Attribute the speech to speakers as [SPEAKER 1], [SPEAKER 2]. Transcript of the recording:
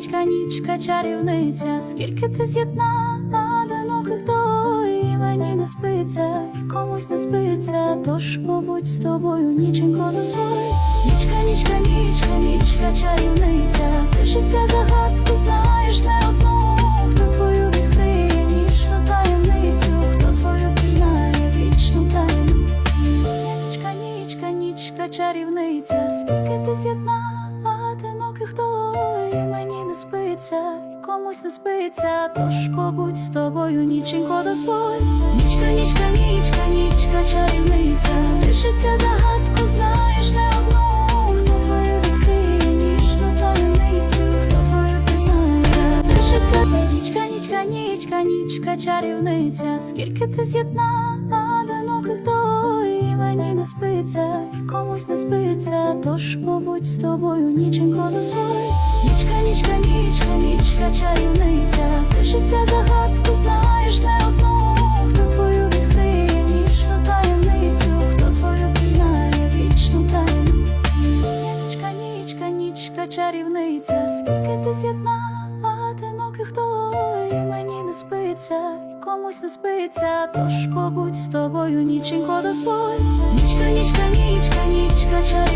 [SPEAKER 1] нічка, нічка, чарівниця, скільки ти з'єднала одиноких і мені не спиться, і комусь не спиться, тож побудь з тобою, ніченько дозволь. Нічка, нічка, нічка, нічка, чарівниця, ти життя загадку знаєш не одну, хто твою відкриє ніжну таємницю, хто твою пізнає вічну тайну. Нічка, нічка, нічка, чарівниця, скільки ти з'єднала спиться, комусь не спиться, тож побудь з тобою, ніченько дозволь. Нічка, нічка, нічка, нічка, чарівниця, ти загадку знаєш не одну, хто твою відкриє ніжну таємницю, хто твою пізнає, ти нічка, нічка, нічка, нічка, чарівниця, скільки ти з'єднала одиноких і мені не спиться, і комусь не спиться, тож побудь з тобою, ніченько дозволь. Нічка, чарівниця, ти життя загадку знаєш не одну, хто твою відкриє ніжну таємницю, хто твою пізнає вічну тайну. Нічка, нічка, нічка, чарівниця, скільки ти з'єднала одиноких доль, і мені не спиться, і комусь не спиться, тож побудь з тобою, ніченько дозволь. Нічка, нічка, нічка, нічка, чарівниця.